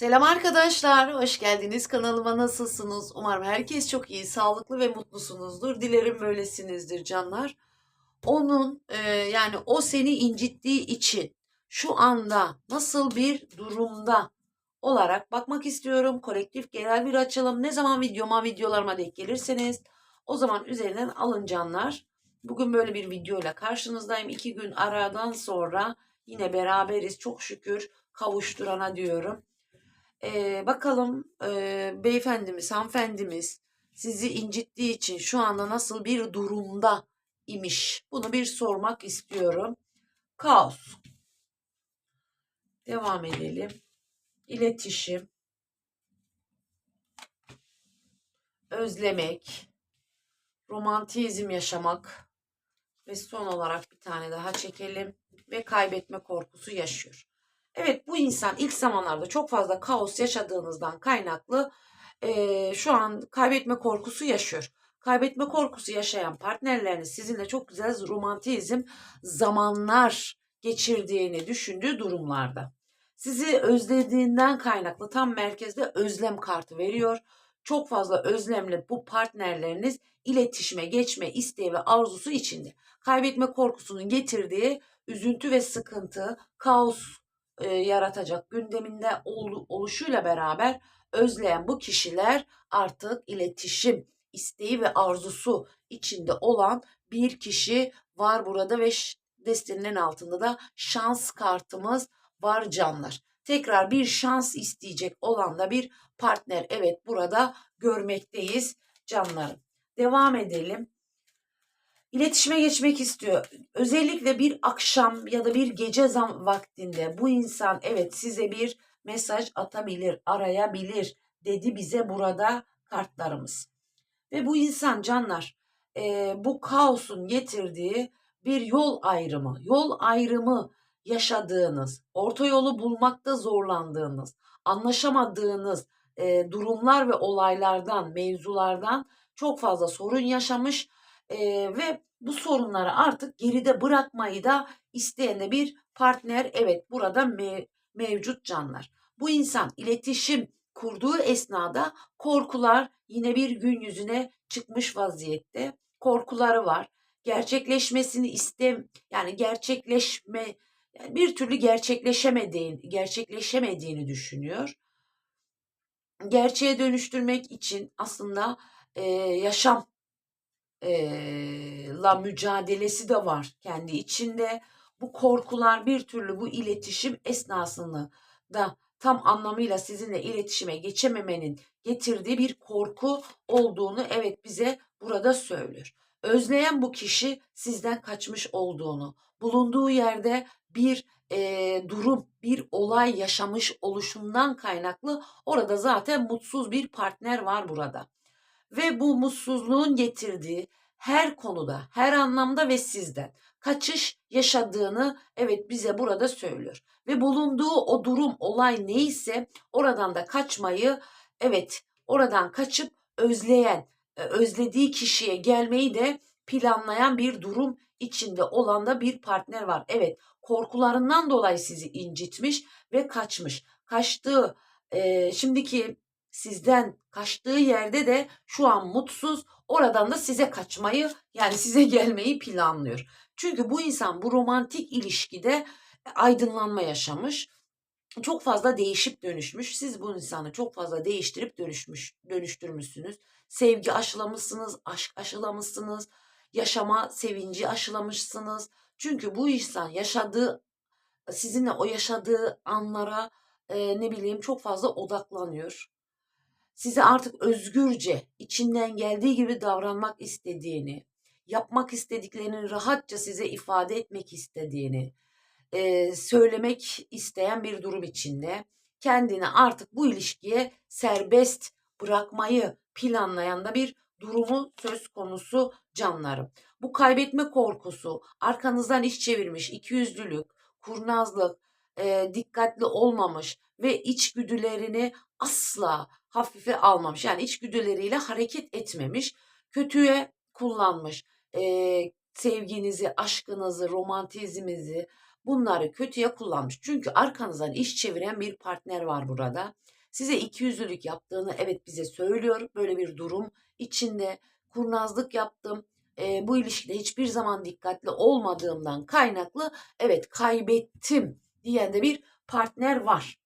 Selam arkadaşlar, hoş geldiniz kanalıma. Nasılsınız? Umarım herkes çok iyi, sağlıklı ve mutlusunuzdur. Dilerim böylesinizdir canlar. Onun e, yani o seni incittiği için şu anda nasıl bir durumda olarak bakmak istiyorum. Kolektif genel bir açalım. Ne zaman videoma, videolarıma denk gelirseniz o zaman üzerinden alın canlar. Bugün böyle bir videoyla karşınızdayım. İki gün aradan sonra yine beraberiz. Çok şükür kavuşturana diyorum. Ee, bakalım e, beyefendimiz, hanımefendimiz sizi incittiği için şu anda nasıl bir durumda imiş? Bunu bir sormak istiyorum. Kaos. Devam edelim. İletişim. Özlemek. Romantizm yaşamak. Ve son olarak bir tane daha çekelim. Ve kaybetme korkusu yaşıyor. Evet bu insan ilk zamanlarda çok fazla kaos yaşadığınızdan kaynaklı eee, şu an kaybetme korkusu yaşıyor. Kaybetme korkusu yaşayan partnerleriniz sizinle çok güzel romantizm zamanlar geçirdiğini düşündüğü durumlarda. Sizi özlediğinden kaynaklı tam merkezde özlem kartı veriyor. Çok fazla özlemle bu partnerleriniz iletişime geçme isteği ve arzusu içinde. Kaybetme korkusunun getirdiği üzüntü ve sıkıntı, kaos e, yaratacak gündeminde ol- oluşuyla beraber özleyen bu kişiler artık iletişim isteği ve arzusu içinde olan bir kişi var burada ve destenin altında da şans kartımız var canlar. Tekrar bir şans isteyecek olan da bir partner evet burada görmekteyiz canlarım. Devam edelim. İletişime geçmek istiyor. Özellikle bir akşam ya da bir gece zam vaktinde bu insan evet size bir mesaj atabilir, arayabilir dedi bize burada kartlarımız. Ve bu insan canlar e, bu kaosun getirdiği bir yol ayrımı, yol ayrımı yaşadığınız, orta yolu bulmakta zorlandığınız, anlaşamadığınız e, durumlar ve olaylardan, mevzulardan çok fazla sorun yaşamış e, ve bu sorunları artık geride bırakmayı da isteyen de bir partner evet burada me- mevcut canlar. Bu insan iletişim kurduğu esnada korkular yine bir gün yüzüne çıkmış vaziyette. Korkuları var. Gerçekleşmesini istem yani gerçekleşme yani bir türlü gerçekleşemediğini, gerçekleşemediğini düşünüyor. Gerçeğe dönüştürmek için aslında e, yaşam e, la mücadelesi de var kendi içinde. Bu korkular bir türlü bu iletişim esnasında da tam anlamıyla sizinle iletişime geçememenin getirdiği bir korku olduğunu evet bize burada söylüyor. Özleyen bu kişi sizden kaçmış olduğunu, bulunduğu yerde bir e, durum, bir olay yaşamış oluşundan kaynaklı orada zaten mutsuz bir partner var burada. Ve bu mutsuzluğun getirdiği her konuda, her anlamda ve sizden kaçış yaşadığını evet bize burada söylüyor. Ve bulunduğu o durum, olay neyse oradan da kaçmayı evet oradan kaçıp özleyen, e, özlediği kişiye gelmeyi de planlayan bir durum içinde olan da bir partner var. Evet korkularından dolayı sizi incitmiş ve kaçmış. Kaçtığı e, şimdiki sizden kaçtığı yerde de şu an mutsuz oradan da size kaçmayı yani size gelmeyi planlıyor. Çünkü bu insan bu romantik ilişkide aydınlanma yaşamış. Çok fazla değişip dönüşmüş. Siz bu insanı çok fazla değiştirip dönüşmüş, dönüştürmüşsünüz. Sevgi aşılamışsınız, aşk aşılamışsınız, yaşama sevinci aşılamışsınız. Çünkü bu insan yaşadığı sizinle o yaşadığı anlara e, ne bileyim çok fazla odaklanıyor size artık özgürce, içinden geldiği gibi davranmak istediğini, yapmak istediklerini rahatça size ifade etmek istediğini e, söylemek isteyen bir durum içinde kendini artık bu ilişkiye serbest bırakmayı planlayan da bir durumu söz konusu canlarım. Bu kaybetme korkusu, arkanızdan iş çevirmiş, ikiyüzlülük, kurnazlık, e, dikkatli olmamış ve içgüdülerini asla hafife almamış. Yani içgüdüleriyle hareket etmemiş. Kötüye kullanmış. E, sevginizi, aşkınızı, romantizminizi, bunları kötüye kullanmış. Çünkü arkanızdan iş çeviren bir partner var burada. Size ikiyüzlülük yaptığını evet bize söylüyor. Böyle bir durum içinde kurnazlık yaptım. E, bu ilişkide hiçbir zaman dikkatli olmadığımdan kaynaklı evet kaybettim diyen de bir partner var.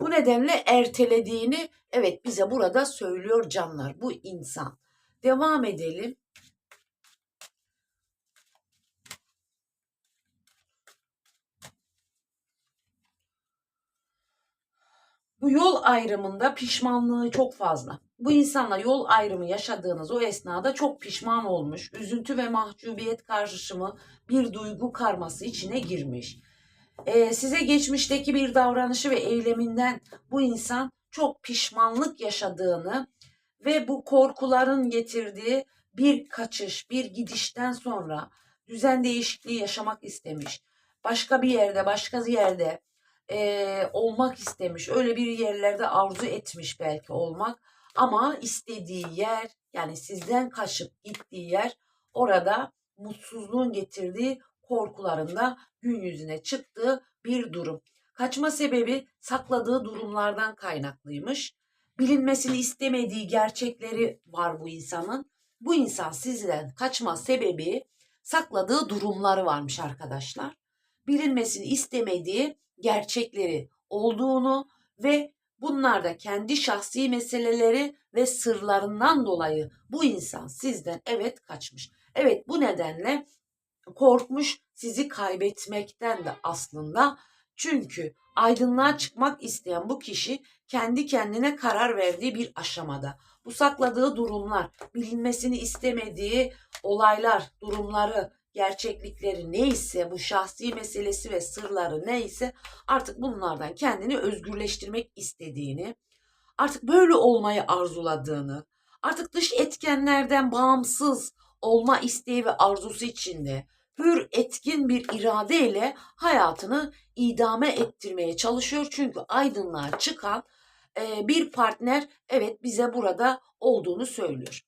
Bu nedenle ertelediğini evet bize burada söylüyor canlar bu insan. Devam edelim. Bu yol ayrımında pişmanlığı çok fazla. Bu insanla yol ayrımı yaşadığınız o esnada çok pişman olmuş, üzüntü ve mahcubiyet karşışımı bir duygu karması içine girmiş. Ee, size geçmişteki bir davranışı ve eyleminden bu insan çok pişmanlık yaşadığını ve bu korkuların getirdiği bir kaçış, bir gidişten sonra düzen değişikliği yaşamak istemiş. Başka bir yerde, başka bir yerde e, olmak istemiş. Öyle bir yerlerde arzu etmiş belki olmak. Ama istediği yer yani sizden kaçıp gittiği yer orada mutsuzluğun getirdiği korkularında gün yüzüne çıktığı bir durum. Kaçma sebebi sakladığı durumlardan kaynaklıymış. Bilinmesini istemediği gerçekleri var bu insanın. Bu insan sizden kaçma sebebi sakladığı durumları varmış arkadaşlar. Bilinmesini istemediği gerçekleri olduğunu ve bunlar da kendi şahsi meseleleri ve sırlarından dolayı bu insan sizden evet kaçmış. Evet bu nedenle korkmuş sizi kaybetmekten de aslında çünkü aydınlığa çıkmak isteyen bu kişi kendi kendine karar verdiği bir aşamada. Bu sakladığı durumlar, bilinmesini istemediği olaylar, durumları, gerçeklikleri neyse, bu şahsi meselesi ve sırları neyse artık bunlardan kendini özgürleştirmek istediğini, artık böyle olmayı arzuladığını, artık dış etkenlerden bağımsız olma isteği ve arzusu içinde hür etkin bir iradeyle hayatını idame ettirmeye çalışıyor. Çünkü aydınlığa çıkan e, bir partner evet bize burada olduğunu söylüyor.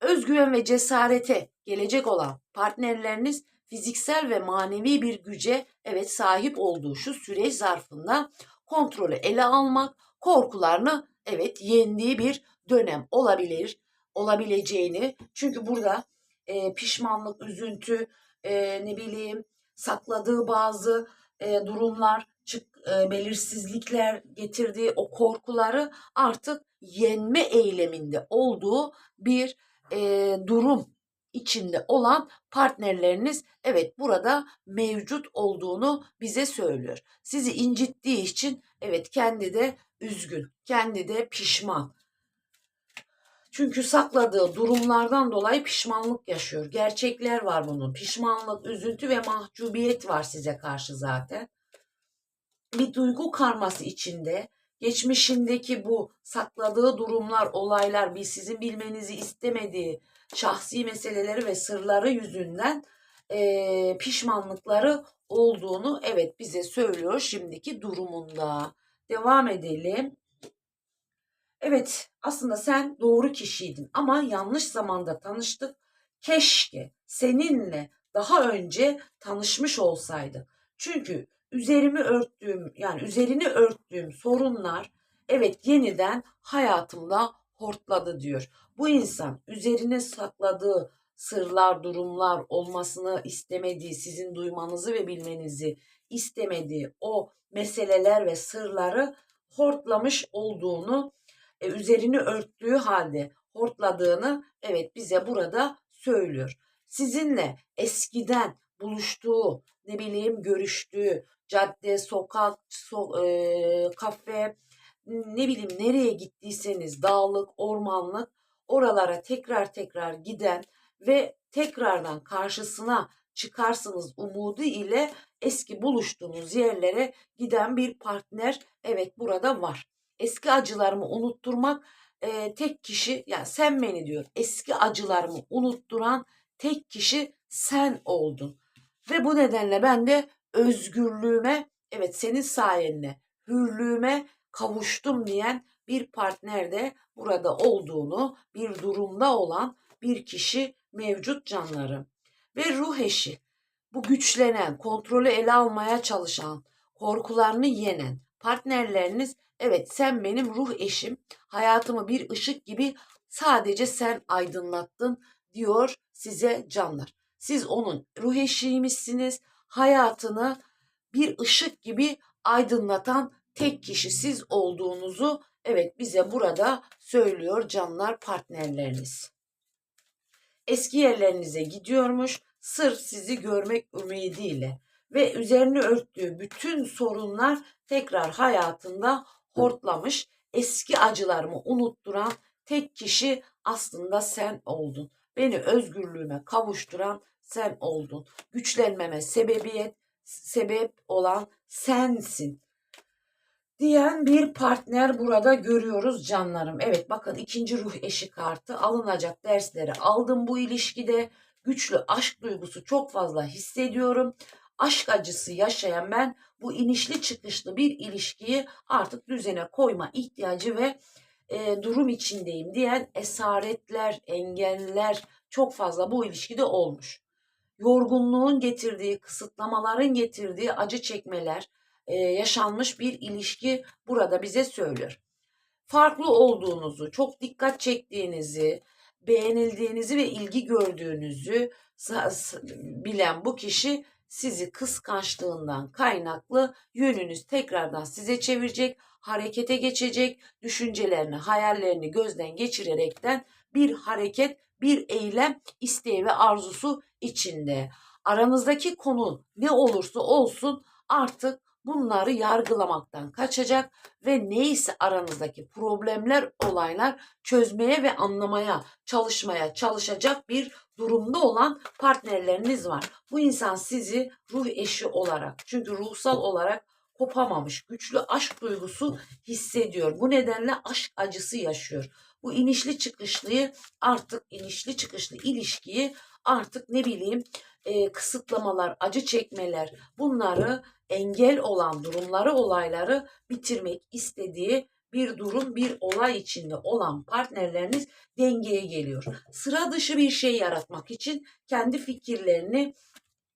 Özgüven ve cesarete gelecek olan partnerleriniz fiziksel ve manevi bir güce evet sahip olduğu şu süreç zarfında kontrolü ele almak, korkularını evet yendiği bir dönem olabilir, olabileceğini. Çünkü burada e, pişmanlık, üzüntü, e, ne bileyim sakladığı bazı e, durumlar, çık, e, belirsizlikler getirdiği o korkuları artık yenme eyleminde olduğu bir e, durum içinde olan partnerleriniz evet burada mevcut olduğunu bize söylüyor. Sizi incittiği için evet kendi de üzgün, kendi de pişman. Çünkü sakladığı durumlardan dolayı pişmanlık yaşıyor. Gerçekler var bunun. Pişmanlık, üzüntü ve mahcubiyet var size karşı zaten. Bir duygu karması içinde geçmişindeki bu sakladığı durumlar, olaylar, bir sizin bilmenizi istemediği şahsi meseleleri ve sırları yüzünden e, pişmanlıkları olduğunu evet bize söylüyor şimdiki durumunda. Devam edelim. Evet aslında sen doğru kişiydin ama yanlış zamanda tanıştık. Keşke seninle daha önce tanışmış olsaydık. Çünkü üzerimi örttüğüm yani üzerini örttüğüm sorunlar evet yeniden hayatımda hortladı diyor. Bu insan üzerine sakladığı sırlar, durumlar olmasını istemediği, sizin duymanızı ve bilmenizi istemediği o meseleler ve sırları hortlamış olduğunu, e, üzerini örttüğü halde hortladığını evet bize burada söylüyor. Sizinle eskiden buluştuğu, ne bileyim görüştüğü, cadde, sokak, so, e, kafe, ne bileyim nereye gittiyseniz dağlık, ormanlık oralara tekrar tekrar giden ve tekrardan karşısına çıkarsınız umudu ile eski buluştuğunuz yerlere giden bir partner evet burada var. Eski acılarımı unutturmak e, tek kişi yani sen beni diyor eski acılarımı unutturan tek kişi sen oldun. Ve bu nedenle ben de özgürlüğüme evet senin sayende hürlüğüme kavuştum diyen bir partner de burada olduğunu, bir durumda olan bir kişi mevcut canlarım. Ve ruh eşi. bu güçlenen, kontrolü ele almaya çalışan, korkularını yenen partnerleriniz evet sen benim ruh eşim, hayatımı bir ışık gibi sadece sen aydınlattın diyor size canlar. Siz onun ruh eşiymişsiniz. Hayatını bir ışık gibi aydınlatan tek kişi siz olduğunuzu evet bize burada söylüyor canlar partnerleriniz. Eski yerlerinize gidiyormuş sırf sizi görmek ümidiyle ve üzerini örttüğü bütün sorunlar tekrar hayatında hortlamış. Eski acılarımı unutturan tek kişi aslında sen oldun. Beni özgürlüğüme kavuşturan sen oldun. Güçlenmeme sebebiyet sebep olan sensin diyen bir partner burada görüyoruz canlarım. Evet bakın ikinci ruh eşi kartı alınacak dersleri aldım bu ilişkide. Güçlü aşk duygusu çok fazla hissediyorum. Aşk acısı yaşayan ben bu inişli çıkışlı bir ilişkiyi artık düzene koyma ihtiyacı ve e, durum içindeyim diyen esaretler, engeller çok fazla bu ilişkide olmuş. Yorgunluğun getirdiği, kısıtlamaların getirdiği acı çekmeler, e, yaşanmış bir ilişki burada bize söylüyor. Farklı olduğunuzu, çok dikkat çektiğinizi, beğenildiğinizi ve ilgi gördüğünüzü bilen bu kişi sizi kıskançlığından kaynaklı yönünüz tekrardan size çevirecek, harekete geçecek, düşüncelerini, hayallerini gözden geçirerekten bir hareket, bir eylem isteği ve arzusu içinde. Aranızdaki konu ne olursa olsun artık bunları yargılamaktan kaçacak ve neyse aranızdaki problemler, olaylar çözmeye ve anlamaya, çalışmaya çalışacak bir durumda olan partnerleriniz var. Bu insan sizi ruh eşi olarak çünkü ruhsal olarak kopamamış, güçlü aşk duygusu hissediyor. Bu nedenle aşk acısı yaşıyor. Bu inişli çıkışlıyı artık inişli çıkışlı ilişkiyi artık ne bileyim e, kısıtlamalar, acı çekmeler bunları engel olan durumları, olayları bitirmek istediği bir durum, bir olay içinde olan partnerleriniz dengeye geliyor. Sıra dışı bir şey yaratmak için kendi fikirlerini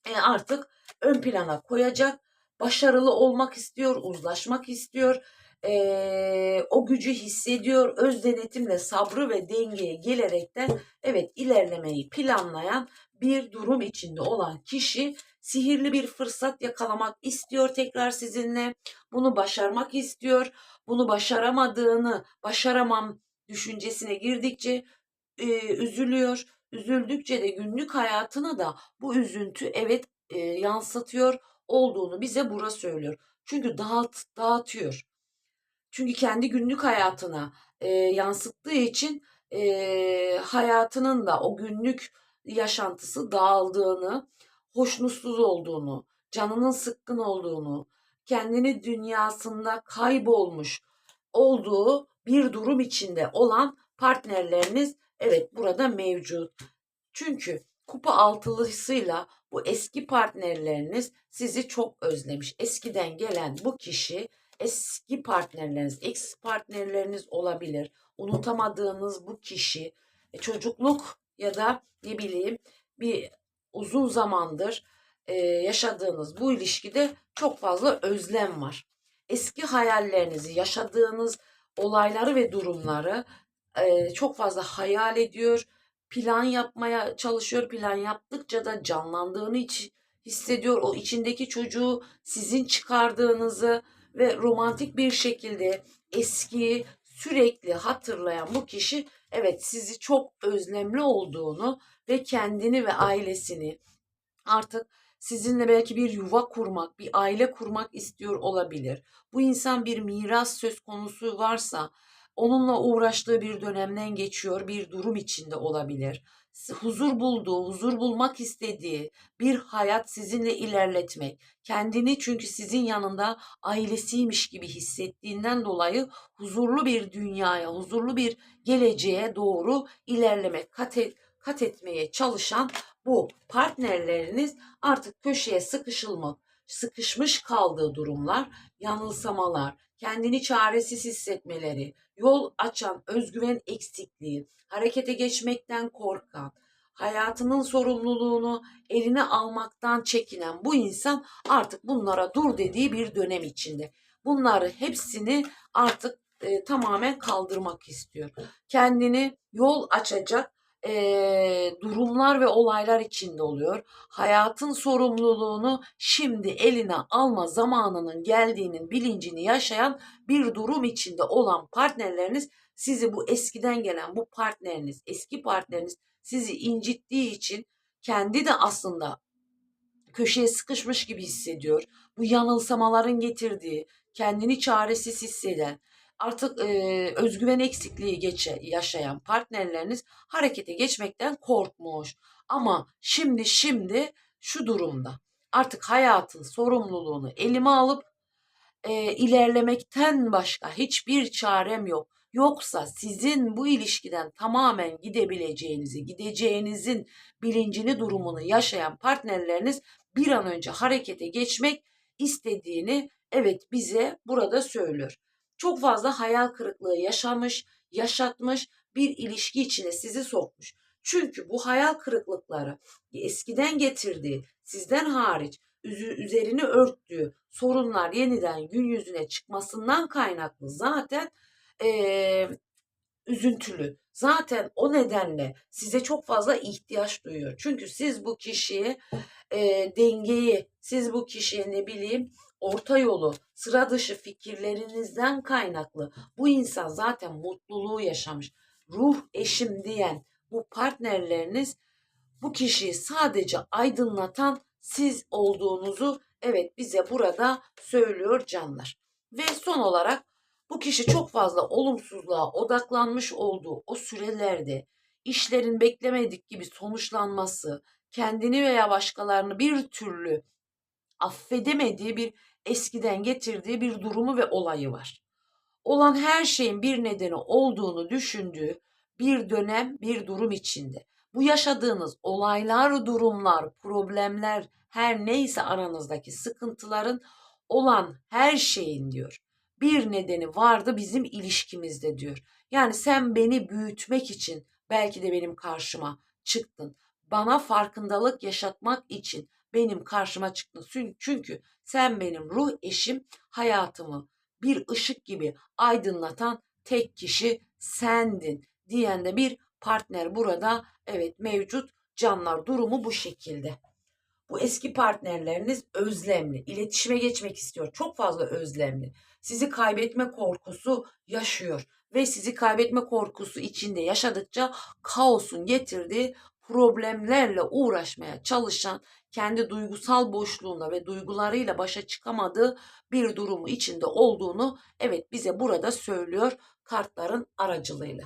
e, artık ön plana koyacak. Başarılı olmak istiyor, uzlaşmak istiyor. E, o gücü hissediyor. Öz denetimle sabrı ve dengeye gelerekten evet ilerlemeyi planlayan bir durum içinde olan kişi sihirli bir fırsat yakalamak istiyor tekrar sizinle. Bunu başarmak istiyor. Bunu başaramadığını, başaramam düşüncesine girdikçe e, üzülüyor. Üzüldükçe de günlük hayatına da bu üzüntü evet e, yansıtıyor olduğunu bize bura söylüyor. Çünkü dağıt, dağıtıyor. Çünkü kendi günlük hayatına e, yansıttığı için e, hayatının da o günlük yaşantısı dağıldığını, hoşnutsuz olduğunu, canının sıkkın olduğunu, kendini dünyasında kaybolmuş olduğu bir durum içinde olan partnerleriniz evet burada mevcut. Çünkü kupa altılısıyla bu eski partnerleriniz sizi çok özlemiş. Eskiden gelen bu kişi eski partnerleriniz, ex partnerleriniz olabilir. Unutamadığınız bu kişi e, çocukluk ya da ne bileyim bir uzun zamandır e, yaşadığınız bu ilişkide çok fazla özlem var. Eski hayallerinizi, yaşadığınız olayları ve durumları e, çok fazla hayal ediyor, plan yapmaya çalışıyor. Plan yaptıkça da canlandığını hiç hissediyor. O içindeki çocuğu sizin çıkardığınızı ve romantik bir şekilde eski sürekli hatırlayan bu kişi evet sizi çok özlemli olduğunu ve kendini ve ailesini artık sizinle belki bir yuva kurmak, bir aile kurmak istiyor olabilir. Bu insan bir miras söz konusu varsa onunla uğraştığı bir dönemden geçiyor, bir durum içinde olabilir. Huzur bulduğu, huzur bulmak istediği bir hayat sizinle ilerletmek. Kendini çünkü sizin yanında ailesiymiş gibi hissettiğinden dolayı huzurlu bir dünyaya, huzurlu bir geleceğe doğru ilerlemek, kat, kat etmeye çalışan bu partnerleriniz artık köşeye sıkışılmak, sıkışmış kaldığı durumlar, yanılsamalar, kendini çaresiz hissetmeleri, yol açan özgüven eksikliği, harekete geçmekten korkan, hayatının sorumluluğunu eline almaktan çekinen bu insan artık bunlara dur dediği bir dönem içinde. Bunları hepsini artık e, tamamen kaldırmak istiyor. Kendini yol açacak e, durumlar ve olaylar içinde oluyor. Hayatın sorumluluğunu şimdi eline alma zamanının geldiğinin bilincini yaşayan bir durum içinde olan partnerleriniz sizi bu eskiden gelen bu partneriniz, eski partneriniz sizi incittiği için kendi de aslında köşeye sıkışmış gibi hissediyor. Bu yanılsamaların getirdiği, kendini çaresiz hisseden, artık e, özgüven eksikliği geçe, yaşayan partnerleriniz harekete geçmekten korkmuş. Ama şimdi şimdi şu durumda artık hayatın sorumluluğunu elime alıp e, ilerlemekten başka hiçbir çarem yok. Yoksa sizin bu ilişkiden tamamen gidebileceğinizi, gideceğinizin bilincini, durumunu yaşayan partnerleriniz bir an önce harekete geçmek istediğini evet bize burada söylüyor. Çok fazla hayal kırıklığı yaşamış, yaşatmış bir ilişki içine sizi sokmuş. Çünkü bu hayal kırıklıkları eskiden getirdiği, sizden hariç üzerini örttüğü sorunlar yeniden gün yüzüne çıkmasından kaynaklı zaten e, üzüntülü. Zaten o nedenle size çok fazla ihtiyaç duyuyor. Çünkü siz bu kişiye e, dengeyi, siz bu kişiye ne bileyim orta yolu, sıra dışı fikirlerinizden kaynaklı bu insan zaten mutluluğu yaşamış. Ruh eşim diyen bu partnerleriniz bu kişiyi sadece aydınlatan siz olduğunuzu evet bize burada söylüyor canlar. Ve son olarak bu kişi çok fazla olumsuzluğa odaklanmış olduğu o sürelerde işlerin beklemedik gibi sonuçlanması, kendini veya başkalarını bir türlü affedemediği bir eskiden getirdiği bir durumu ve olayı var. Olan her şeyin bir nedeni olduğunu düşündüğü bir dönem, bir durum içinde. Bu yaşadığınız olaylar, durumlar, problemler, her neyse aranızdaki sıkıntıların olan her şeyin diyor. Bir nedeni vardı bizim ilişkimizde diyor. Yani sen beni büyütmek için belki de benim karşıma çıktın. Bana farkındalık yaşatmak için benim karşıma çıktın. Çünkü sen benim ruh eşim, hayatımı bir ışık gibi aydınlatan tek kişi sendin diyen de bir partner burada evet mevcut canlar durumu bu şekilde. Bu eski partnerleriniz özlemli, iletişime geçmek istiyor. Çok fazla özlemli. Sizi kaybetme korkusu yaşıyor ve sizi kaybetme korkusu içinde yaşadıkça kaosun getirdiği problemlerle uğraşmaya çalışan, kendi duygusal boşluğuna ve duygularıyla başa çıkamadığı bir durumu içinde olduğunu evet bize burada söylüyor kartların aracılığıyla.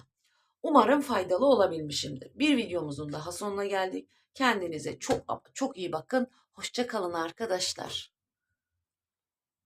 Umarım faydalı olabilmişimdir. Bir videomuzun daha sonuna geldik. Kendinize çok çok iyi bakın. Hoşça kalın arkadaşlar.